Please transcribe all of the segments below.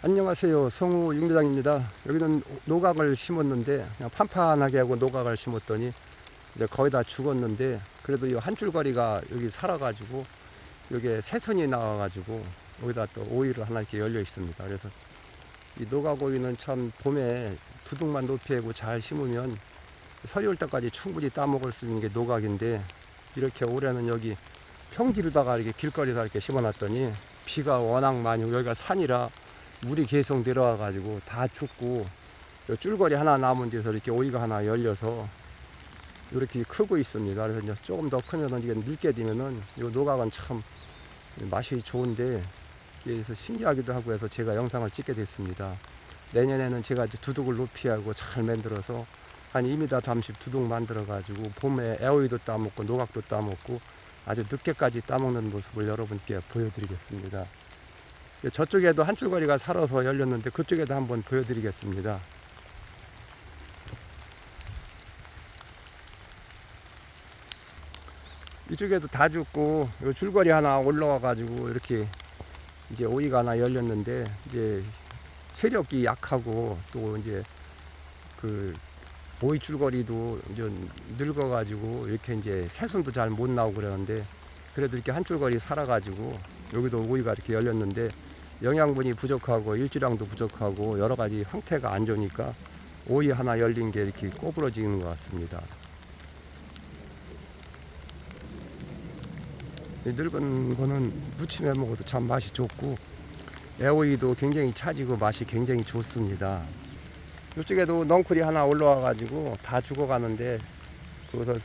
안녕하세요. 성우 윤계장입니다. 여기는 노각을 심었는데 그냥 판판하게 하고 노각을 심었더니 이제 거의 다 죽었는데 그래도 이 한 줄거리가 여기 살아가지고 여기에 새순이 나와가지고 여기다 또 오이를 하나 이렇게 열려 있습니다. 그래서 이 노각 오이는 참 봄에 두둑만 높이 하고 잘 심으면 서리 올 때까지 충분히 따먹을 수 있는 게 노각인데 이렇게 올해는 여기 평지로다가 이렇게 길거리에다 이렇게 심어놨더니 비가 워낙 많이 오고 여기가 산이라 물이 계속 내려와 가지고 다 죽고 요 줄거리 하나 남은 데서 이렇게 오이가 하나 열려서 이렇게 크고 있습니다. 그래서 이제 조금 더 크면은 이게 늙게 되면은 이 노각은 참 맛이 좋은데 그래서 신기하기도 하고 해서 제가 영상을 찍게 됐습니다. 내년에는 제가 이제 두둑을 높이 하고 잘 만들어서 한 2m 담십 두둑 만들어 가지고 봄에 애오이도 따먹고 노각도 따먹고 아주 늦게까지 따먹는 모습을 여러분께 보여드리겠습니다. 저쪽에도 한 줄거리가 살아서 열렸는데 그쪽에도 한번 보여드리겠습니다. 이쪽에도 다 죽고 요 줄거리 하나 올라와 가지고 이렇게 이제 오이가 하나 열렸는데 이제 세력이 약하고 또 이제 그 오이 줄거리도 이제 늙어 가지고 이렇게 이제 새순도 잘 못 나오고 그러는데 그래도 이렇게 한 줄거리 살아 가지고 여기도 오이가 이렇게 열렸는데 영양분이 부족하고 일주량도 부족하고 여러 가지 형태가 안 좋으니까 오이 하나 열린 게 이렇게 꼬부러지는 것 같습니다. 이 늙은 거는 무침해 먹어도 참 맛이 좋고 애오이도 굉장히 차지고 맛이 굉장히 좋습니다. 이쪽에도 넝쿨이 하나 올라와 가지고 다 죽어가는데 거기서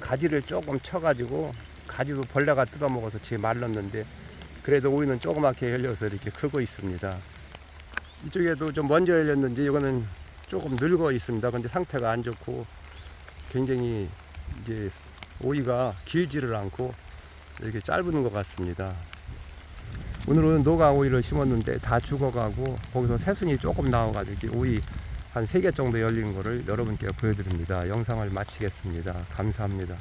가지를 조금 쳐가지고 가지도 벌레가 뜯어먹어서 제 말랐는데 그래도 오이는 조그맣게 열려서 이렇게 크고 있습니다. 이쪽에도 좀 먼저 열렸는지 이거는 조금 늙어 있습니다. 근데 상태가 안 좋고 굉장히 이제 오이가 길지를 않고 이렇게 짧은 것 같습니다. 오늘은 노가 오이를 심었는데 다 죽어가고 거기서 새순이 조금 나와가지고 오이 한세개 정도 열린 거를 여러분께 보여드립니다. 영상을 마치겠습니다. 감사합니다.